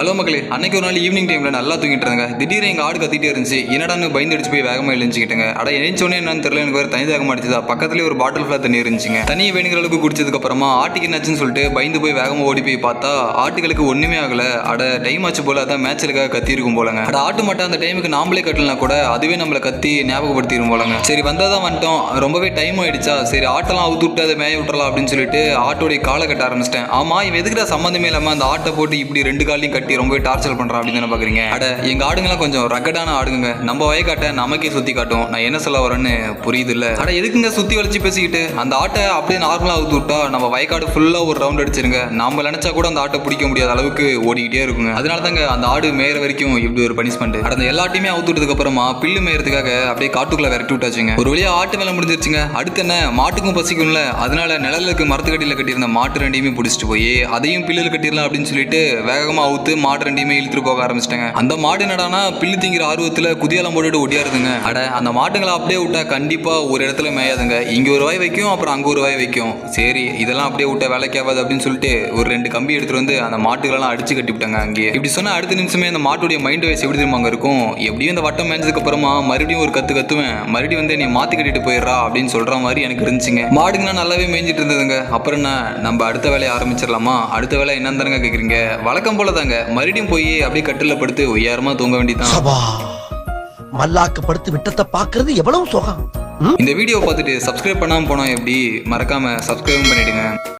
Hello மக்களே அன்னைக்கு ஒரு நாள் ஈவினிங் டைம்ல நல்லா தூங்கிட்டு இருந்தாங்க. திடீர்னு எங்க ஆடு கத்திட்டே இருந்துச்சு. என்னடான்னு பயந்து அடிச்சு போய் வேகமா எழுந்துக்கிட்டேங்க அட எழுந்தோடனே என்னன்னு தெரியல எனக்கு வேற தனி தாகம் அடிச்சதா. பக்கத்துலேயே ஒரு பாட்டில் ஃபுல்லாக தண்ணி இருந்துச்சுங்க. தண்ணியை வேணுங்கிற அளவுக்கு குடிச்சதுக்கு அப்புறமா ஆட்டுக்கு என்னாச்சுன்னு சொல்லிட்டு பயந்து போய் வேகமா ஓடி போய் பார்த்தா ஆட்டுகளுக்கு ஒண்ணுமே ஆகல. அட டைம் ஆச்சு போல அதான் மேட்ச்லுக்காக கத்தி இருக்கும் போலங்க. அட ஆட்டு மட்டும் அந்த டைமுக்கு நாமளே கட்டலனா கூட அதுவே நம்மளை கத்தி ஞாபகப்படுத்திடும் போலங்க. சரி வந்தாதான் வந்துட்டோம். ரொம்பவே டைம் ஆயிடுச்சா? சரி ஆட்டெல்லாம் அவுத்து விட்டு அதை மேய விட்டுறலாம் அப்படின்னு சொல்லிட்டு ஆட்டோடைய காலை கட்ட ஆரம்பிச்சிட்டேன். ஆமா இவன் எதுக்குடா சம்மந்தமே இல்லாம அந்த ஆட்டை போட்டு இப்படி ரெண்டு காலையும் கட்டி ரொம்ப டார்ச்சர் பண்றான் அப்படின்னு தானே பாக்குறீங்க? அட எங்க ஆடுங்கலாம் கொஞ்சம் ரக்கடான ஆடுங்க. நம்ம வயக்காட்டை நமக்கே சுத்தி காட்டும். நான் என்ன சொல்ல வரேன்னு புரியுது இல்ல அட எதுக்குங்க சுத்தி வளைச்சு பேசிக்கிட்டு? அந்த ஆட்டை அப்படியே நார்மலா ஊத்து விட்டா நம்ம வயக்காடு ஃபுல்லா ஒரு ரவுண்ட் அடிச்சிருங்க. நம்ம நினைச்சா கூட அந்த ஆட்டை பிடிக்க முடியாத அளவுக்கு ஓடிக்கிட்டே இருக்குங்க. அதனால தாங்க அந்த ஆடு மேயற வரைக்கும் இப்படி ஒரு பனிஷ்மெண்ட் அட அந்த எல்லாத்தையுமே அவுத்து விட்டதுக்கு அப்புறமா பில்லு மேயறதுக்காக அப்படியே காட்டுக்குள்ள விரட்டி விட்டாச்சுங்க. ஒரு வழியா ஆட்டு மேலே முடிஞ்சிருச்சுங்க. அடுத்து என்ன? மாட்டுக்கும் பசிக்கும்ல. அதனால நிழலுக்கு மரத்துக்கடியில் கட்டியிருந்த மாட்டு ரெண்டையுமே பிடிச்சிட்டு போய் அதையும் பில்லில் கட்டிடலாம் அப்படின்னு சொல்லிட்டு வேகமாக அவுத்து மாடு ரெண்டையுமே இழுத்துட்டு போக ஆரம்பிச்சிட்டாங்க. அந்த மாடு என்னடானா பில்லு திங்கிற ஆர்வத்துல குதியாலம் போட்டுட்டு ஒடியாருதுங்க அட அந்த மாட்டுங்களை அப்படியே விட்டா கண்டிப்பா ஒரு இடத்துல மேயாதுங்க. இங்க ஒரு வாய் வைக்கும் அப்புறம் அங்க ஒரு வாய் வைக்கும். சரி இதெல்லாம் அப்படியே விட்டா வேலைக்கு ஆகாது அப்படின்னு சொல்லிட்டு ஒரு ரெண்டு கம்பி எடுத்துட்டு வந்து அந்த மாட்டுகளெல்லாம் அடிச்சு கட்டி விட்டாங்க அங்கேயே. இப்படி சொன்னா அடுத்த நிமிஷமே அந்த மாட்டுடைய மைண்ட் வைஸ் எப்படி தெரியுமா அங்க இருக்கும்? எப்படியும் இந்த வட்டம் மேய்ஞ்சதுக்கு அப்புறமா மறுபடியும் ஒரு கத்து கத்துவேன். மறுபடியும் வந்து நீ மாத்தி கட்டிட்டு போயிடுறா அப்படின்னு சொல்ற மாதிரி எனக்கு இருந்துச்சுங்க. மாடுங்கன்னா நல்லாவே மேய்ஞ்சிட்டு இருந்ததுங்க. அப்புறம் என்ன நம்ம அடுத்த வேலையை ஆரம்பிச்சிடலாமா? அடுத்த வேலை என்னன்னு தானங்க கேக்குறீங்க? வழக்கம் போல தாங்க மறுபடியும் போய் அப்படியே கட்டில படுத்து ஒய்யாரமா தூங்க வேண்டியதான் சபா மல்லாக்கு படுத்து விட்டத்தை பாக்குறது எவ்வளவு சுகம்? இந்த வீடியோ பார்த்துட்டு சப்ஸ்கிரைப் பண்ணாம போனா எப்படி? மறக்காம சப்ஸ்கிரைப் பண்ணிடுங்க.